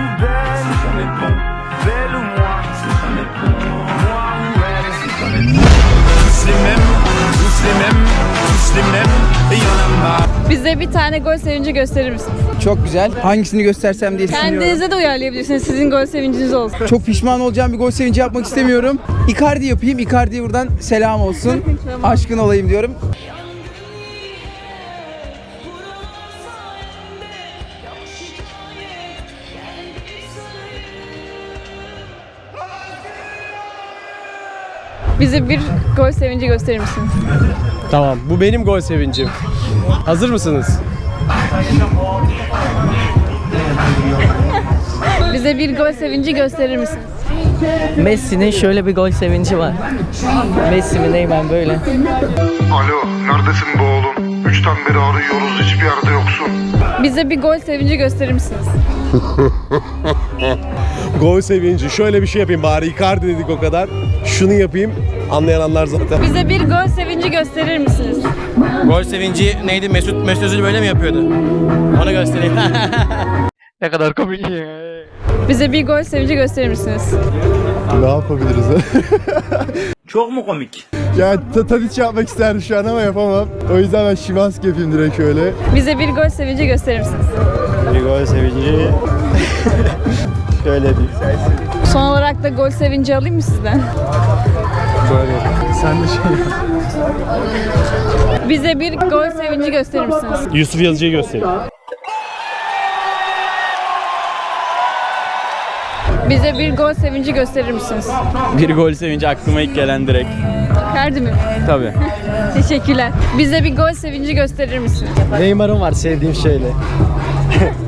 plus belle, c'est jamais bon. Belle ou moi, c'est jamais bon. Moi ou elle, c'est jamais bon. Tous les mêmes, tous les mêmes, tous les mêmes, et y en a marre. Bize bir tane gol sevinci gösterir misiniz? Çok güzel. Hangisini göstersem diye düşünüyorum. Kendinize de uyarlayabilirsiniz. Sizin gol sevinciniz olsun. Çok pişman olacağım bir gol sevinci yapmak istemiyorum. Icardi yapayım. Icardi'ye buradan selam olsun. Aşkın olayım diyorum. Bize bir gol sevinci gösterir misiniz? Tamam bu benim gol sevincim. Hazır mısınız? Bize bir gol sevinci gösterir misiniz? Messi'nin şöyle bir gol sevinci var. Messi mi Neymar böyle. Alo, neredesin be oğlum? Üçten beri arıyoruz, hiçbir yerde yoksun. Bize bir gol sevinci gösterir misiniz? Gol sevinci. Şöyle bir şey yapayım bari Icardi dedik o kadar. Şunu yapayım. Anlayanlar zaten. Bize bir gol sevinci gösterir misiniz? Gol sevinci neydi? Mesut Mesut Özil böyle mi yapıyordu? Onu göstereyim. ne kadar komik. Bize bir gol sevinci gösterir misiniz? Ne yapabiliriz? Çok mu komik? ya ta- Tadiç yapmak isterdim şu an ama yapamam. O yüzden ben Şimanski yapayım direkt şöyle. Bize bir gol sevinci gösterir misiniz? Bir gol sevinci. şöyle bir. Son olarak da gol sevinci alayım mı sizden? Böyle. Sen de şey Bize bir gol sevinci gösterir misiniz? Yusuf Yazıcı'yı göstereyim. Bize bir gol sevinci gösterir misiniz? Bir gol sevinci aklıma ilk gelen direkt. Ferdi mi? Tabii. Teşekkürler. Bize bir gol sevinci gösterir misiniz? Neymar'ım var sevdiğim şeyle.